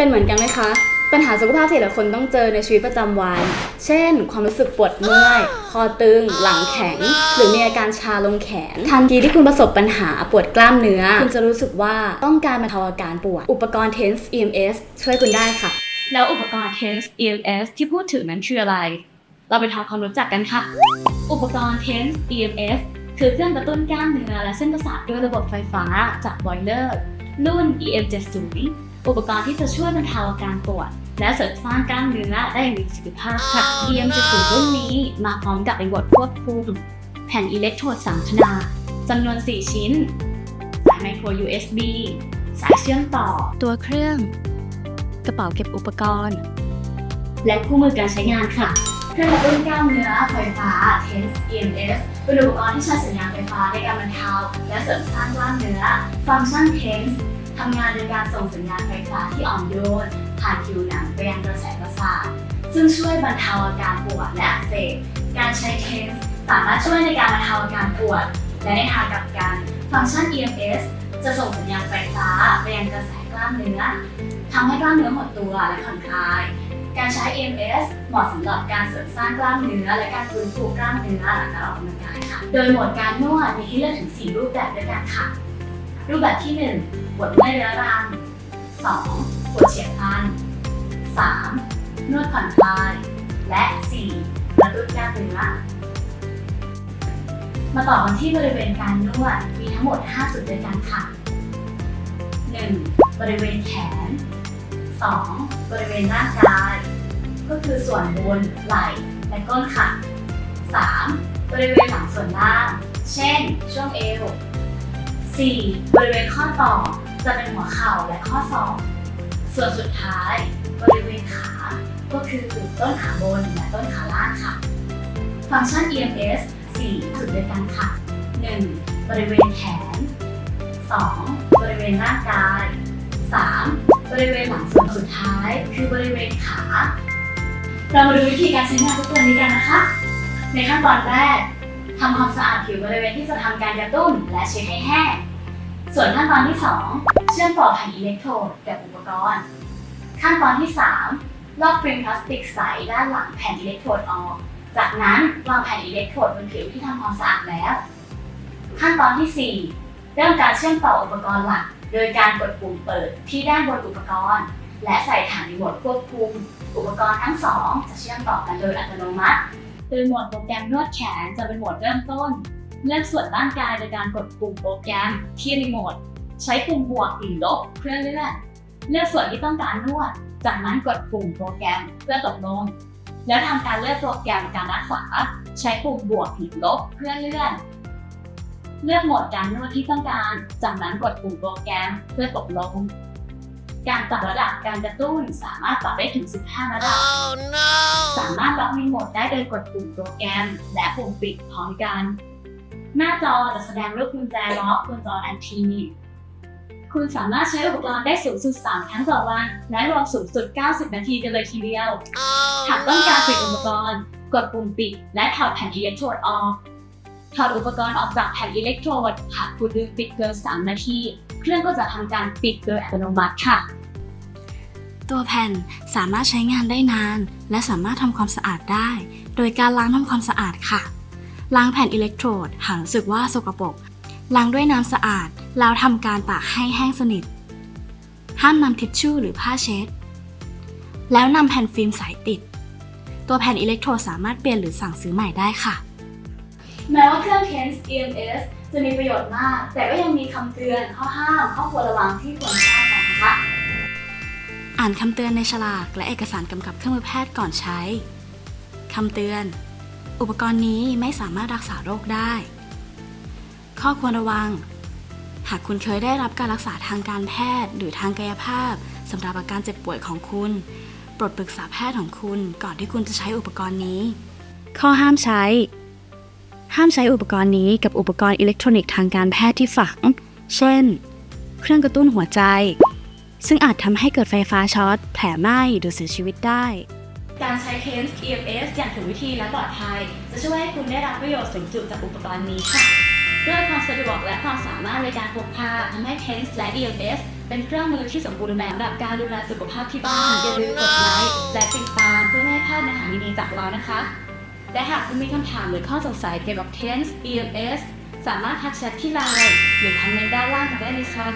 เป็นเหมือนกันไหมคะ ปัญหาสุขภาพที่แต่ละคนต้องเจอในชีวิตประจำวัน เช่น ความรู้สึกปวดเมื่อย คอตึง หลังแข็ง หรือมีอาการชาลงแขน ทันทีที่คุณประสบปัญหาปวดกล้ามเนื้อ คุณจะรู้สึกว่าต้องการบรรเทาอาการปวด อุปกรณ์ Tense EMS ช่วยคุณได้ค่ะ แล้วอุปกรณ์ Tense EMS ที่พูดถึงนั้นคืออะไร เราไปทำความรู้จักกันค่ะ อุปกรณ์ Tense EMS คือเครื่องกระตุ้นกล้ามเนื้อและเส้นประสาทด้วยระบบไฟฟ้าจากบอยเลอร์รุ่น EM70 อุปกรณ์ที่จะช่วยบรรเทาอาการปวด และเสริมสร้างกล้ามเนื้อได้อย่างมีประสิทธิภาพค่ะ EM70 รุ่นนี้มาพร้อมกับระบบควบคุม แผ่นอิเล็กโทรดสามขนาดจำนวน 4 ชิ้น สายไมโคร USB สายเชื่อมต่อ ตัวเครื่อง กระเป๋าเก็บอุปกรณ์ และคู่มือการใช้งานค่ะเครื่องกระตุ้นกล้ามเนื้อไฟฟ้า Tense EMS เป็นอุปกรณ์ที่ใช้สัญญาณไฟฟ้าในการบรรเทาและเสริมสร้างกล้ามเนื้อ ฟังก์ชัน Tense ทำงานโดยการส่งสัญญาณไฟฟ้าที่อ่อนโยนผ่านผิวหนังไปยังกระแสประสาทซึ่งช่วยบรรเทาอาการปวดและอักเสบ การใช้ Tense สามารถช่วยในการบรรเทาอาการปวด และในทางกลับกัน ฟังก์ชัน EMS จะส่งสัญญาณไฟฟ้าไปยังกระแสกล้ามเนื้อทำให้กล้ามเนื้อหดตัวและผ่อนคลาย การใช้ EMS เหมาะสำหรับการเสริมสร้างกล้ามเนื้อ และการฟื้นฟูกล้ามเนื้อหลังการออกกำลังกายค่ะ โดยหมวดการนวดมีให้เลือกถึง 4 รูปแบบด้วยกันค่ะ รูปแบบที่ 1 ปวดเมื่อยเรื้อรัง 2. ปวดเฉียบพลัน 3. นวดผ่อนคลาย และ 4. กระตุ้นกล้ามเนื้อมาต่อกันที่บริเวณการนวดมีทั้งหมด 5 จุดด้วยกันค่ะ 1. บริเวณแขน 2. บริเวณร่างกาย ก็คือส่วนบนไหล่และก้นค่ะ 3. บริเวณหลังส่วนล่าง เช่น ช่วงเอว 4. บริเวณข้อต่อจะเป็นหัวเข่าและข้อศอก ส่วนสุดท้าย บริเวณขา ก็คือต้นขาบนและต้นขาล่างค่ะ ฟังก์ชัน EMS 4จุดด้วยกันค่ะ 1. บริเวณแขน 2. บริเวณร่างกาย 3. บริเวณหลังส่วนสุดท้าย คือบริเวณขา เรามาดูวิธีการใช้งานทุกตัวนี้กันนะคะ ในขั้นตอนแรกทำความสะอาดผิวบริเวณที่จะทำการกระตุ้นและเช็ดให้แห้ง ส่วนขั้นตอนที่ 2 เชื่อมต่อแผ่นอิเล็กโทรดกับอุปกรณ์ ขั้นตอนที่ 3 ลอกฟิล์มพลาสติกใสด้านหลังแผ่นอิเล็กโทรดออก จากนั้นวางแผ่นอิเล็กโทรดบนผิวที่ทำความสะอาดแล้ว ขั้นตอนที่ 4 เริ่มการเชื่อมต่ออุปกรณ์หลัก โดยการกดปุ่มเปิดที่ด้านบนอุปกรณ์ และใส่ฐานรีโมทควบคุม อุปกรณ์ทั้งสองจะเชื่อมต่อกันโดยอัตโนมัติ โดยโหมดโปรแกรมนวดแขนจะเป็นโหมดเริ่มต้น เลือกส่วนร่างกายโดยการกดปุ่มโปรแกรมที่รีโมท ใช้ปุ่มบวกหรือลบเพื่อเลื่อน เลือกส่วนที่ต้องการนวด จากนั้นกดปุ่มโปรแกรมเพื่อตกลง แล้วทำการเลือกโปรแกรมการรักษา ใช้ปุ่มบวกหรือลบเพื่อเลื่อน เลือกโหมดการนวดที่ต้องการ จากนั้นกดปุ่มโปรแกรมเพื่อตกลง การปรับระดับการกระตุ้นสามารถปรับได้ถึง 15 ระดับสามารถล็อกรีโมทได้โดยกดปุ่มโปรแกรม และปุ่มปิดพร้อมกัน หน้าจอจะแสดงรูปกุญแจล็อกกุญแจอันทีคุณสามารถใช้อุปกรณ์ได้สูงสุด 3 ครั้งต่อวัน และรวมสูงสุด 90 นาทีกันเลยทีเดียว หากต้องการปิดอุปกรณ์ กดปุ่มปิด และถอดแผ่นอิเล็กโทรดออก ถอดอุปกรณ์ออกจากแผ่นอิเล็กโทรดหากคุณลืมปิดเกิน 3 นาที เครื่องก็จะทำการปิดโดยอัตโนมัติค่ะ ตัวแผ่นสามารถใช้งานได้นาน และสามารถทำความสะอาดได้ โดยการล้างทำความสะอาดค่ะ ล้างแผ่นอิเล็กโทรดหากรู้สึกว่าสกปรกล้างด้วยน้ำสะอาด แล้วทำการตากให้แห้งสนิท ห้ามนำทิชชู่หรือผ้าเช็ด แล้วนำแผ่นฟิล์มใสติด ตัวแผ่นอิเล็กโทรดสามารถเปลี่ยนหรือสั่งซื้อใหม่ได้ค่ะ แม้ว่าเครื่อง Tense EMS จะมีประโยชน์มาก แต่ก็ยังมีคำเตือนข้อห้ามข้อควรระวังที่ควรทราบกันนะคะ อ่านคำเตือนในฉลากและเอกสารกำกับเครื่องมือแพทย์ก่อนใช้คำเตือน อุปกรณ์นี้ไม่สามารถรักษาโรคได้ ข้อควรระวัง หากคุณเคยได้รับการรักษาทางการแพทย์ หรือทางกายภาพสำหรับอาการเจ็บป่วยของคุณ โปรดปรึกษาแพทย์ของคุณก่อนที่คุณจะใช้อุปกรณ์นี้ ข้อห้ามใช้ ห้ามใช้อุปกรณ์นี้กับอุปกรณ์อิเล็กทรอนิกส์ทางการแพทย์ที่ฝัง เช่น เครื่องกระตุ้นหัวใจ ซึ่งอาจทำให้เกิดไฟฟ้าช็อต แผลไหม้หรือเสียชีวิตได้ การใช้ Tense EMS อย่างถูกวิธีและปลอดภัย จะช่วยให้คุณได้รับประโยชน์สูงสุดจากอุปกรณ์นี้ค่ะ ด้วยความสะดวกและความสามารถในการพกพาทำให้ Tense และ EMS เป็นเครื่องมือที่สมบูรณ์แบบสำหรับการดูแลสุขภาพที่บ้าน อย่าลืมกดไลค์และติดตามเพื่อไม่ให้พลาดเนื้อหาดีๆจากเรานะคะ และหากคุณมีคำถามหรือข้อสงสัยเกี่ยวกับ tense EMS สามารถทักแชทที่ไลน์หรือคอมเมนต์ด้านล่างมาได้เลยค่ะ